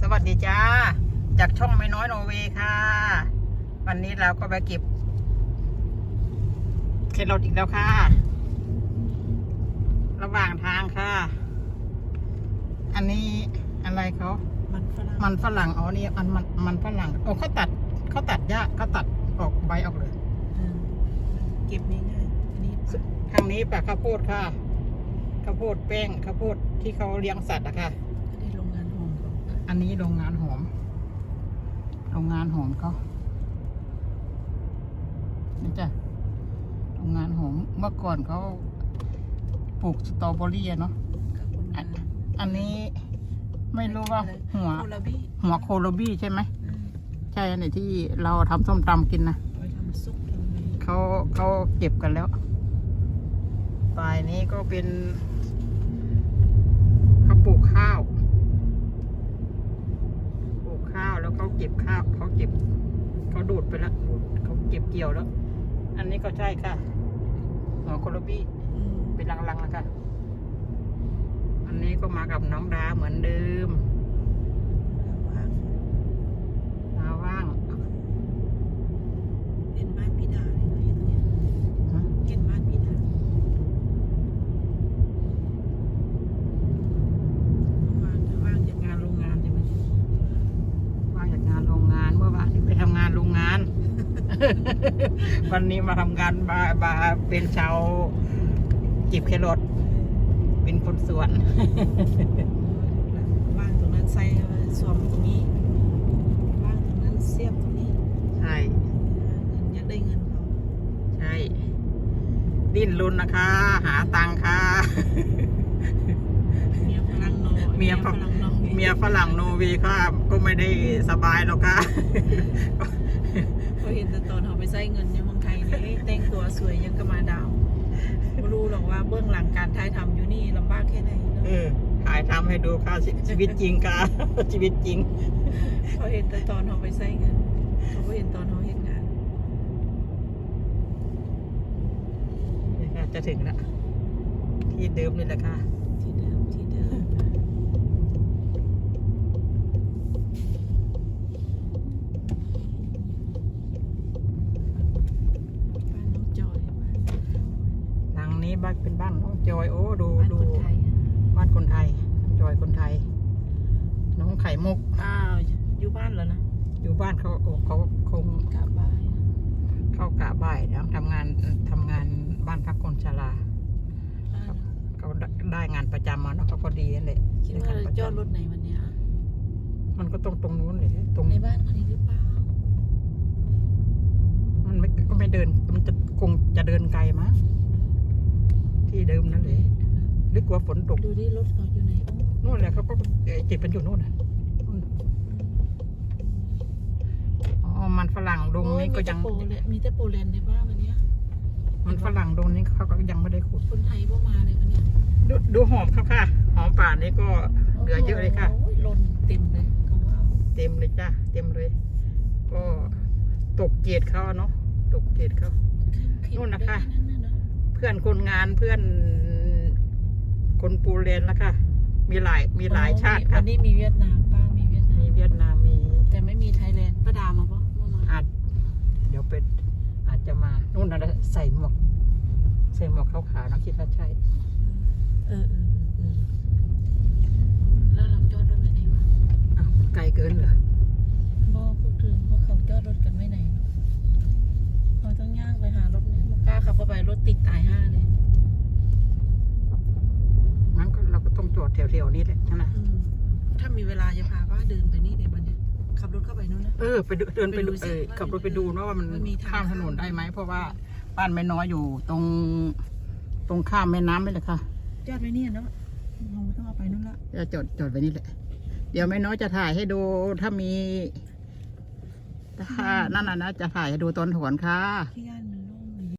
สวัสดีจ้า จากช่องไม่น้อยโนเวย์ค่ะ วันนี้เราก็ไปเก็บเครอทอีกแล้วค่ะ ระหว่างทางค่ะ อันนี้อะไรเขามันฝรั่งมันฝรั่งอ๋อนี่มันมันมันฝรั่งโอ้เขาตัดเขาตัดหญ้าเขาตัดออกใบออกเลยเออเก็บง่ายๆอันนี้ปะทางนี้ปลาข้าวโพดค่ะข้าวโพดแป้งข้าวโพดที่เขาเลี้ยงสัตว์อะค่ะ อันนี้โรงงานหอม โรงงานหอมเขานี่จ้ะ โรงงานหอม เมื่อก่อนเขาปลูกสตรอเบอรี่อะเนาะขอบคุณอัมานกอันนี้ไม่รู้ว่าหัวโคลาบี้หัวโคโลบี้ใช่ไหมอืมใช่อันไหนที่เราทำส้มตำกินนะเอาไปทำซุปทำอะไรเขาเขาเก็บกันแล้วปลายนี้ก็เป็นเขาปลูกข้าว ปลูกข้าวแล้ว เขาเก็บข้าวเขาเก็บเขาดูดไปแล้วดูดเขาเก็บเกี่ยวแล้ว อันนี้ก็ใช่ค่ะหัวโคโลบี้อืมเป็นลังๆนะคะอันนี้ก็มากับน้องดาเหมือนเดิม ว่าง ดาว่าง เห็นบ้านพี่ดาเลยนะเห็นตรงเนี้ย ฮะ เห็นบ้านพี่ดาว่างว่างจากงานโรงงานใช่ไหม ว่างจากงานโรงงานเมื่อวานนี้ไปทำงานโรงงาน วันนี้มาทำงานบาบาเป็นชาวจิบเครอทเป็นคนสวนว่างตรงนั้นใส่สวมตรงนี้ว่างตรงนั้นเสียบตรงนี้ ใช่เงินอยากได้เงินเขาใช่ ดิ้นรุนนะคะ หาตังค่ะเมียฝรั่งน้อยเมียฝฝรั่งน้อยเมียฝรั่งโนวีค่ะก็ไม่ได้สบายหรอกค่ะ เขาเห็นแต่ตอนเขาไปใช้เงินในเมืองไทยนี่แต่งตัวสวยยังก็มาดาวไม่รู้หรอกว่าเบื้องหลังการถ่ายทำอยู่นี่ลำบากแค่ไหนเนอะเออถ่ายทำให้ดูค่ะชีชีวิตจริงค่ะ ชีวิตจริง เขาเห็นแต่ตอนเขาไปใช้เงิน เขาไม่เห็นตอนเขาเห็นงาน นี่ค่ะจะถึงแล้วที่เดิมนี่แหละค่ะ ที่เดิมที่เดิมบ้านน้องจอยบ้าน หลัง นี้บ้านเป็นบ้านน้องจอยโอ้ดูบ้านดูคนไทยอะบ้านคนไทยน้องจอยคนไทย น้องไข่มุกอ้าวอยู่บ้านแล้วนะอยู่บ้านเขาโอ้เขาคงกลับบ้านเข้ากะบ่ายแล้วทำงานทำงานบ้านพักคนชราบ้านเขาได้ได้งานประจำมาเนาะเขาก็ดีนั่นแหละคิดว่าเราจอดรถไหนวันเนี้ยมันก็ตรงตรงนู้นเลยตรงในบ้านคนนี้หรือเปล่ามันไม่ก็ไม่เดินมันจะคงจะเดินไกลมั้ง ที่เดิมนั่นเลยลึกกว่าฝนตกดูดิรถเขาอยู่ไหนโอ้นู่นแหละเขาก็เอ่อจิบเป็นอยู่นู่นน่ะนู่นอ๋อมันฝรั่งดงนี้ก็ยังโอ้มีแต่โปรเลยมีแต่โปรแลนด์ในบ้านวันเนี้ยมันฝรั่งดงนี้เขาก็ยังไม่ได้ขุดคนไทยบ่มาเลยวันเนี้ยดูดูหอมเขาค่ะ หอมป่านนี้ก็เหลือเยอะเลยค่ะโอ้ยหล่นเต็มเลยเขาว่าเอาเต็มเลยจ้ะเต็มเลย ก็ตกเกียรติเขาเนาะตกเกียรติเขาเข้มๆนู่นนะคะได้นั่นน่ะ เนอะเพื่อนคนงานเพื่อนคนปูเลนแล้วค่ะมีหลายมีหลายชาติวัค่ะนนี้มีเวียดนามป้ามีเวียดนามมีเวียดนามมี แต่ไม่มีไทยแลนด์ป้าดามาปะเมื่อมาอาจเดี๋ยวเป็นอาจจะมานู่นนะใส่หมวกใส่หมวกขาวๆนะคิดว่าใช่เออเออเออเออแล้วเราจอดรถไว้ไหนวะอ้าวไกลเกินเหรอ ขับเข้าไปรถติดตายห้าเลยงั้นก็เราก็ต้องจอดแถวๆนี้แหละนะอืมถ้ามีเวลาจะพาป้าเดินไปนี่ในวันเนี้ยขับรถเข้าไปนู่นนะ เออไปดูเดินไปดูไปดูสิเออว่าขับรถไปดูเนาะว่ามันมันมีทาง ข้ามถนนได้ไหมเพราะว่าบ้านไม่น้อยอยู่ตรง ตรงข้ามแม่น้ำนี่แหละค่ะจอดไว้เนี่ยเนาะเราต้องเอาไปนู่นละจะจอดจอดไว้นี่แหละ เดี๋ยวแม่น้อยจะถ่ายให้ดูถ้ามีถ้านั่นน่ะนะจะถ่ายให้ดูตอนถอนค่ะที่ย่านไหน